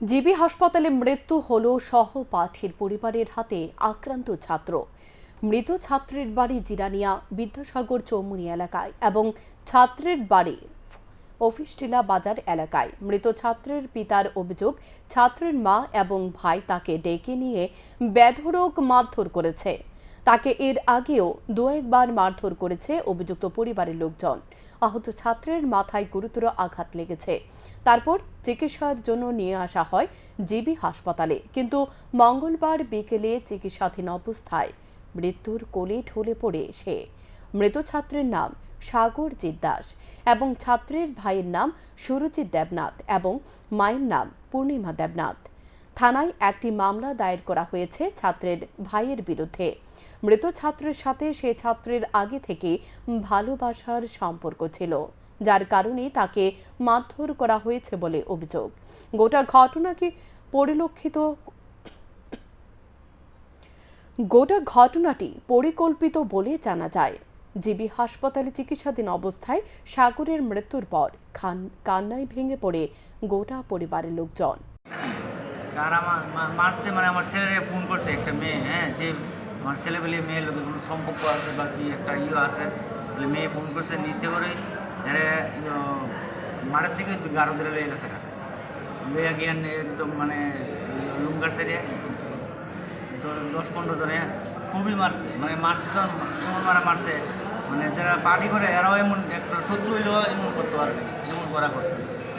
GB হাসপাতালে মৃত্যু হল সহপাঠীর পরিবারের হাতে আক্রান্ত ছাত্র। মৃত ছাত্রের বাড়ি জিরানিয়া, বিদ্যাসাগর চৌমুনি এলাকায় এবং ছাত্রের বাড়ি অফিসটিলা বাজার এলাকায়। মৃত ছাত্রের পিতার অভিযোগ, ছাত্রের মা এবং ভাই তাকে ডেকে নিয়ে বেধরক মারধর করেছে। তাকে এর আগেও দু একবার মারধর করেছে অভিযুক্ত পরিবারের লোকজন। আহত ছাত্রের মাথায় গুরুতর আঘাত লেগেছে। তারপর চিকিৎসার জন্য নিয়ে আসা হয় জিবি হাসপাতালে। কিন্তু মঙ্গলবার বিকেলে চিকিৎসাধীন অবস্থায় মৃত্যুর কোলে ঢলে পড়ে সে। মৃত ছাত্রের নাম সাগরজিৎ দাস এবং ছাত্রের ভাইয়ের নাম সুরজিৎ দেবনাথ এবং মায়ের নাম পূর্ণিমা দেবনাথ। থানায় একটি মামলা দায়ের করা হয়েছে ছাত্রের ভাইয়ের বিরুদ্ধে। মৃত ছাত্রের সাথে সে ছাত্রের আগে থেকে ভালোবাসার সম্পর্ক ছিল। যার কারণে তাকে মারধর করা হয়েছে বলে অভিযোগ। গোটা ঘটনাকে পরিলক্ষিত গোটা ঘটনাটি পরিকল্পিত বলে জানা যায়। জিবি হাসপাতালে চিকিৎসাধীন অবস্থায় সাগরের মৃত্যুর পর খান, কান্নায় ভেঙে পড়ে গোটা পরিবারের লোকজন। আমার মারছে মানে আমার ছেলেরে ফোন করছে একটা মেয়ে হ্যাঁ যে আমার ছেলে বলে মেয়ের লোকের কোনো সম্পর্ক আছে বা কি একটা ইয়ে আছে বলে মেয়ে ফোন করছে নিচে করে মাঠের থেকে গারো ধরে লয়ে গেছে লইয়া গিয়ে একদম মানে লুঙ্গার সাইডে দশ পনেরো জনে খুবই মারছে মানে মারছে তো এমন মারা মারছে। মানে যারা পার্টি করে, এরাও এমন একটা শত্রু হইলেও এমন করতে পারবে এমন করা করছে।